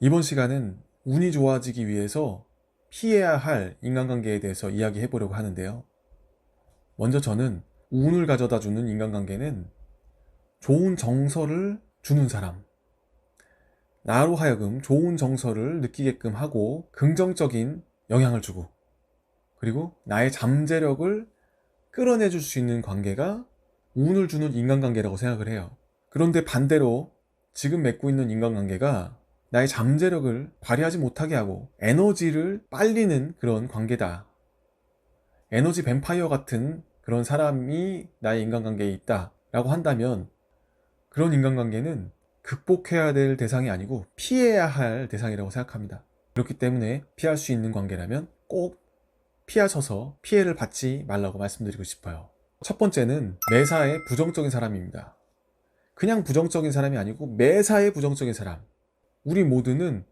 이번 시간은 운이 좋아지기 위해서 피해야 할 인간관계에 대해서 이야기해 보려고 하는데요. 먼저 저는 운을 가져다 주는 인간관계는 좋은 정서를 주는 사람. 나로 하여금 좋은 정서를 느끼게끔 하고 긍정적인 영향을 주고 그리고 나의 잠재력을 끌어내 줄 수 있는 관계가 운을 주는 인간관계라고 생각을 해요. 그런데 반대로 지금 맺고 있는 인간관계가 나의 잠재력을 발휘하지 못하게 하고 에너지를 빨리는 그런 관계다. 에너지 뱀파이어 같은 그런 사람이 나의 인간관계에 있다. 라고 한다면 그런 인간관계는 극복해야 될 대상이 아니고 피해야 할 대상이라고 생각합니다. 그렇기 때문에 피할 수 있는 관계라면 꼭 피하셔서 피해를 받지 말라고 말씀드리고 싶어요. 첫 번째는 매사에 부정적인 사람입니다. 그냥 부정적인 사람이 아니고 매사에 부정적인 사람. 우리 모두는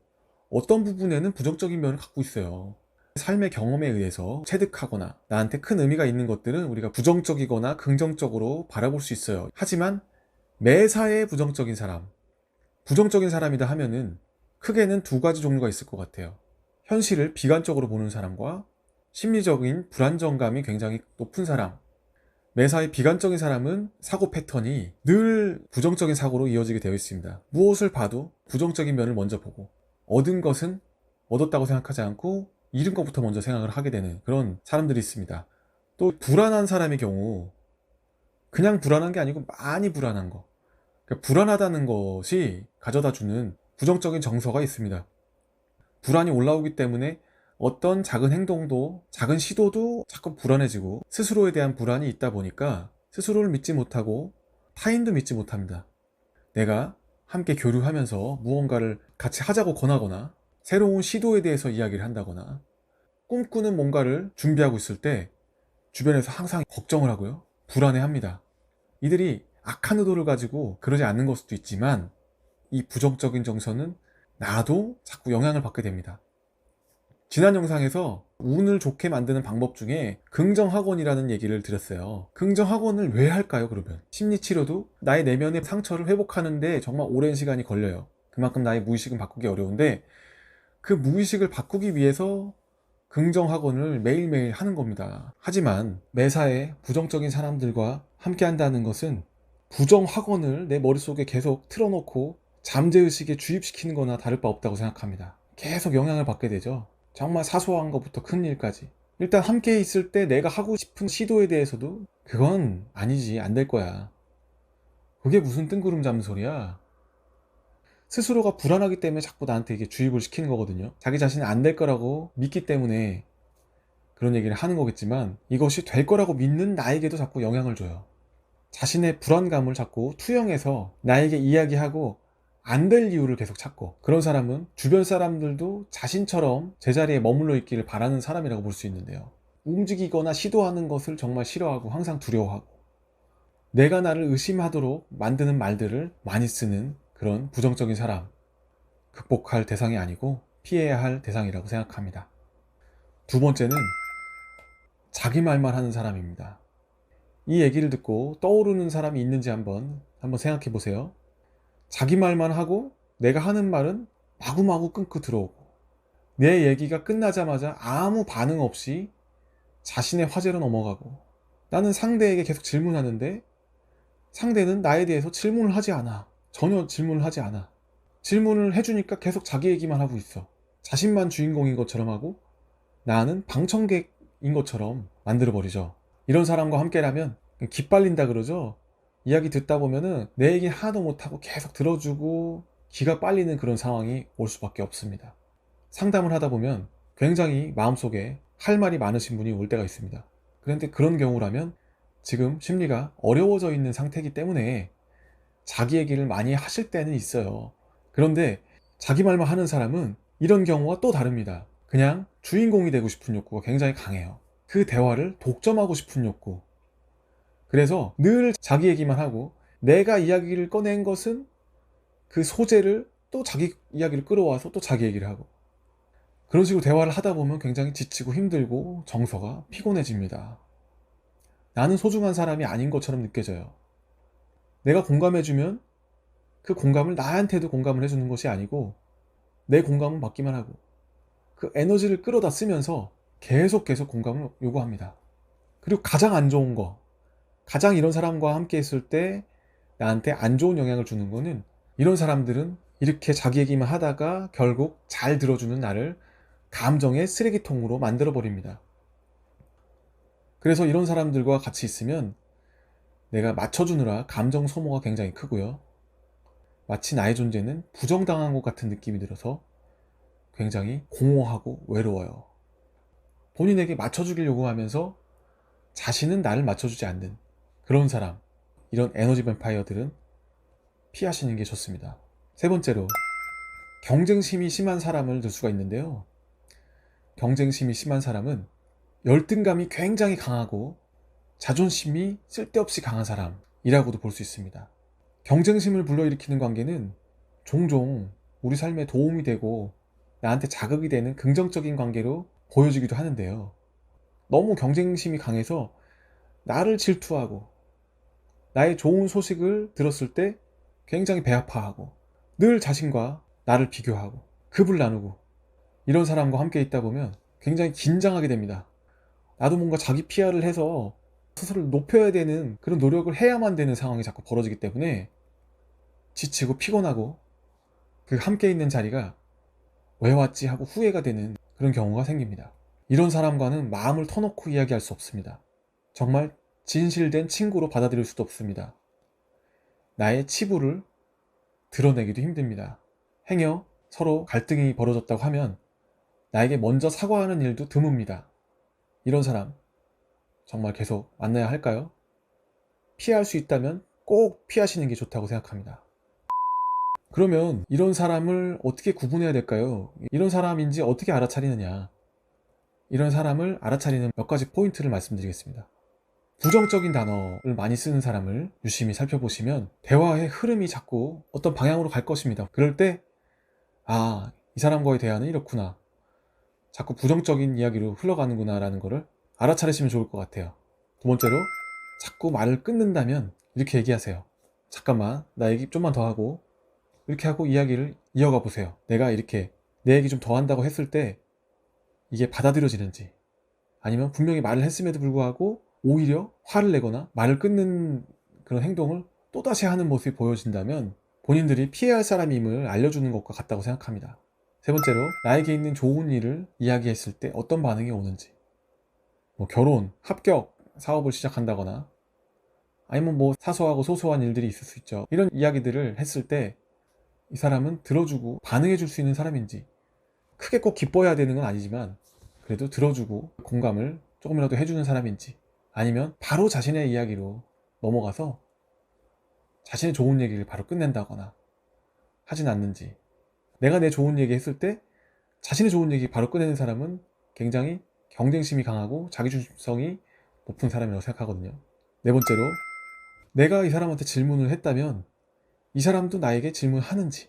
어떤 부분에는 부정적인 면을 갖고 있어요. 삶의 경험에 의해서 체득하거나 나한테 큰 의미가 있는 것들은 우리가 부정적이거나 긍정적으로 바라볼 수 있어요. 하지만 매사에 부정적인 사람, 부정적인 사람이다 하면은 크게는 두 가지 종류가 있을 것 같아요. 현실을 비관적으로 보는 사람과 심리적인 불안정감이 굉장히 높은 사람. 매사에 비관적인 사람은 사고 패턴이 늘 부정적인 사고로 이어지게 되어 있습니다. 무엇을 봐도 부정적인 면을 먼저 보고 얻은 것은 얻었다고 생각하지 않고 잃은 것부터 먼저 생각을 하게 되는 그런 사람들이 있습니다. 또 불안한 사람의 경우 그냥 불안한 게 아니고 많이 불안한 거. 그러니까 불안하다는 것이 가져다 주는 부정적인 정서가 있습니다. 불안이 올라오기 때문에 어떤 작은 행동도, 작은 시도도 자꾸 불안해지고 스스로에 대한 불안이 있다 보니까 스스로를 믿지 못하고 타인도 믿지 못합니다. 내가 함께 교류하면서 무언가를 같이 하자고 권하거나 새로운 시도에 대해서 이야기를 한다거나 꿈꾸는 뭔가를 준비하고 있을 때 주변에서 항상 걱정을 하고요. 불안해 합니다. 이들이 악한 의도를 가지고 그러지 않는 걸 수도 있지만 이 부정적인 정서는 나도 자꾸 영향을 받게 됩니다. 지난 영상에서 운을 좋게 만드는 방법 중에 긍정학원이라는 얘기를 드렸어요. 긍정학원을 왜 할까요, 그러면? 심리치료도 나의 내면의 상처를 회복하는데 정말 오랜 시간이 걸려요. 그만큼 나의 무의식은 바꾸기 어려운데 그 무의식을 바꾸기 위해서 긍정학원을 매일매일 하는 겁니다. 하지만 매사에 부정적인 사람들과 함께 한다는 것은 부정학원을 내 머릿속에 계속 틀어놓고 잠재의식에 주입시키는 거나 다를 바 없다고 생각합니다. 계속 영향을 받게 되죠. 정말 사소한 것부터 큰 일까지. 일단 함께 있을 때 내가 하고 싶은 시도에 대해서도 그건 아니지, 안 될 거야. 그게 무슨 뜬구름 잡는 소리야? 스스로가 불안하기 때문에 자꾸 나한테 이게 주입을 시키는 거거든요. 자기 자신이 안 될 거라고 믿기 때문에 그런 얘기를 하는 거겠지만 이것이 될 거라고 믿는 나에게도 자꾸 영향을 줘요. 자신의 불안감을 자꾸 투영해서 나에게 이야기하고 안 될 이유를 계속 찾고 그런 사람은 주변 사람들도 자신처럼 제자리에 머물러 있기를 바라는 사람이라고 볼 수 있는데요. 움직이거나 시도하는 것을 정말 싫어하고 항상 두려워하고 내가 나를 의심하도록 만드는 말들을 많이 쓰는 그런 부정적인 사람 극복할 대상이 아니고 피해야 할 대상이라고 생각합니다. 두 번째는 자기 말만 하는 사람입니다. 이 얘기를 듣고 떠오르는 사람이 있는지 한번 한번 생각해 보세요. 자기 말만 하고 내가 하는 말은 마구마구 끊고 들어오고 내 얘기가 끝나자마자 아무 반응 없이 자신의 화제로 넘어가고 나는 상대에게 계속 질문하는데 상대는 나에 대해서 질문을 하지 않아. 전혀 질문을 하지 않아. 질문을 해주니까 계속 자기 얘기만 하고 있어. 자신만 주인공인 것처럼 하고 나는 방청객인 것처럼 만들어버리죠. 이런 사람과 함께라면 기빨린다 그러죠. 이야기 듣다 보면은 내 얘기 하나도 못하고 계속 들어주고 기가 빨리는 그런 상황이 올 수밖에 없습니다. 상담을 하다 보면 굉장히 마음속에 할 말이 많으신 분이 올 때가 있습니다. 그런데 그런 경우라면 지금 심리가 어려워져 있는 상태이기 때문에 자기 얘기를 많이 하실 때는 있어요. 그런데 자기 말만 하는 사람은 이런 경우와 또 다릅니다. 그냥 주인공이 되고 싶은 욕구가 굉장히 강해요. 그 대화를 독점하고 싶은 욕구. 그래서 늘 자기 얘기만 하고 내가 이야기를 꺼낸 것은 그 소재를 또 자기 이야기를 끌어와서 또 자기 얘기를 하고 그런 식으로 대화를 하다 보면 굉장히 지치고 힘들고 정서가 피곤해집니다. 나는 소중한 사람이 아닌 것처럼 느껴져요. 내가 공감해주면 그 공감을 나한테도 공감을 해주는 것이 아니고 내 공감은 받기만 하고 그 에너지를 끌어다 쓰면서 계속 계속 공감을 요구합니다. 그리고 가장 안 좋은 거, 가장 이런 사람과 함께 있을 때 나한테 안 좋은 영향을 주는 거는 이런 사람들은 이렇게 자기 얘기만 하다가 결국 잘 들어주는 나를 감정의 쓰레기통으로 만들어 버립니다. 그래서 이런 사람들과 같이 있으면 내가 맞춰주느라 감정 소모가 굉장히 크고요. 마치 나의 존재는 부정당한 것 같은 느낌이 들어서 굉장히 공허하고 외로워요. 본인에게 맞춰주길 요구하면서 자신은 나를 맞춰주지 않는 그런 사람, 이런 에너지 뱀파이어들은 피하시는 게 좋습니다. 세 번째로, 경쟁심이 심한 사람을 들 수가 있는데요. 경쟁심이 심한 사람은 열등감이 굉장히 강하고 자존심이 쓸데없이 강한 사람이라고도 볼 수 있습니다. 경쟁심을 불러일으키는 관계는 종종 우리 삶에 도움이 되고 나한테 자극이 되는 긍정적인 관계로 보여지기도 하는데요. 너무 경쟁심이 강해서 나를 질투하고 나의 좋은 소식을 들었을 때 굉장히 배 아파하고 늘 자신과 나를 비교하고 급을 나누고 이런 사람과 함께 있다 보면 굉장히 긴장하게 됩니다. 나도 뭔가 자기 PR을 해서 스스로를 높여야 되는 그런 노력을 해야만 되는 상황이 자꾸 벌어지기 때문에 지치고 피곤하고 그 함께 있는 자리가 왜 왔지 하고 후회가 되는 그런 경우가 생깁니다. 이런 사람과는 마음을 터놓고 이야기할 수 없습니다. 정말 진실된 친구로 받아들일 수도 없습니다. 나의 치부를 드러내기도 힘듭니다. 행여 서로 갈등이 벌어졌다고 하면 나에게 먼저 사과하는 일도 드뭅니다. 이런 사람 정말 계속 만나야 할까요? 피할 수 있다면 꼭 피하시는 게 좋다고 생각합니다. 그러면 이런 사람을 어떻게 구분해야 될까요? 이런 사람인지 어떻게 알아차리느냐? 이런 사람을 알아차리는 몇 가지 포인트를 말씀드리겠습니다. 부정적인 단어를 많이 쓰는 사람을 유심히 살펴보시면 대화의 흐름이 자꾸 어떤 방향으로 갈 것입니다. 그럴 때, 아, 이 사람과의 대화는 이렇구나. 자꾸 부정적인 이야기로 흘러가는구나 라는 것을 알아차리시면 좋을 것 같아요. 두 번째로, 자꾸 말을 끊는다면 이렇게 얘기하세요. 잠깐만, 나 얘기 좀만 더 하고, 이렇게 하고 이야기를 이어가 보세요. 내가 이렇게 내 얘기 좀 더 한다고 했을 때 이게 받아들여지는지 아니면 분명히 말을 했음에도 불구하고 오히려 화를 내거나 말을 끊는 그런 행동을 또다시 하는 모습이 보여진다면 본인들이 피해야 할 사람임을 알려주는 것과 같다고 생각합니다. 세 번째로 나에게 있는 좋은 일을 이야기했을 때 어떤 반응이 오는지 뭐 결혼, 합격, 사업을 시작한다거나 아니면 뭐 사소하고 소소한 일들이 있을 수 있죠. 이런 이야기들을 했을 때 이 사람은 들어주고 반응해 줄 수 있는 사람인지 크게 꼭 기뻐해야 되는 건 아니지만 그래도 들어주고 공감을 조금이라도 해주는 사람인지 아니면 바로 자신의 이야기로 넘어가서 자신의 좋은 얘기를 바로 끝낸다거나 하진 않는지 내가 내 좋은 얘기 했을 때 자신의 좋은 얘기 바로 꺼내는 사람은 굉장히 경쟁심이 강하고 자기중심성이 높은 사람이라고 생각하거든요. 네 번째로 내가 이 사람한테 질문을 했다면 이 사람도 나에게 질문하는지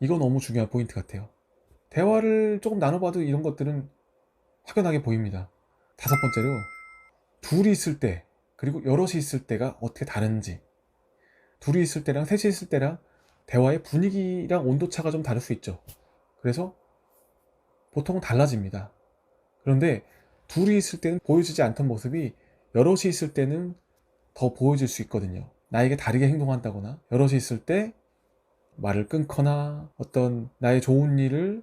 이거 너무 중요한 포인트 같아요. 대화를 조금 나눠봐도 이런 것들은 확연하게 보입니다. 다섯 번째로 둘이 있을 때 그리고 여럿이 있을 때가 어떻게 다른지 둘이 있을 때랑 셋이 있을 때랑 대화의 분위기랑 온도차가 좀 다를 수 있죠. 그래서 보통은 달라집니다. 그런데 둘이 있을 때는 보여지지 않던 모습이 여럿이 있을 때는 더 보여질 수 있거든요. 나에게 다르게 행동한다거나 여럿이 있을 때 말을 끊거나 어떤 나의 좋은 일을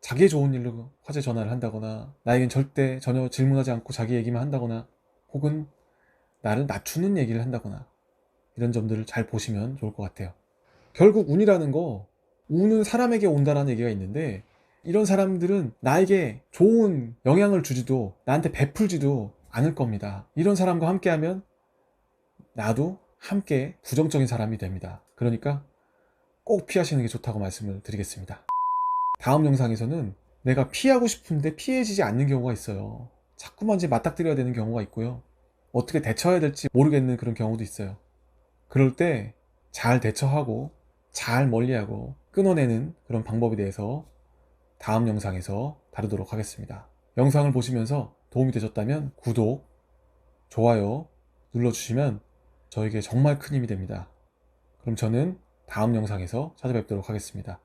자기의 좋은 일로 화제 전화를 한다거나 나에겐 절대 전혀 질문하지 않고 자기 얘기만 한다거나 혹은 나를 낮추는 얘기를 한다거나 이런 점들을 잘 보시면 좋을 것 같아요. 결국 운이라는 거 운은 사람에게 온다라는 얘기가 있는데 이런 사람들은 나에게 좋은 영향을 주지도 나한테 베풀지도 않을 겁니다. 이런 사람과 함께하면 나도 함께 부정적인 사람이 됩니다. 그러니까 꼭 피하시는 게 좋다고 말씀을 드리겠습니다. 다음 영상에서는 내가 피하고 싶은데 피해지지 않는 경우가 있어요. 자꾸만 이제 맞닥뜨려야 되는 경우가 있고요. 어떻게 대처해야 될지 모르겠는 그런 경우도 있어요. 그럴 때 잘 대처하고 잘 멀리하고 끊어내는 그런 방법에 대해서 다음 영상에서 다루도록 하겠습니다. 영상을 보시면서 도움이 되셨다면 구독, 좋아요 눌러주시면 저에게 정말 큰 힘이 됩니다. 그럼 저는 다음 영상에서 찾아뵙도록 하겠습니다.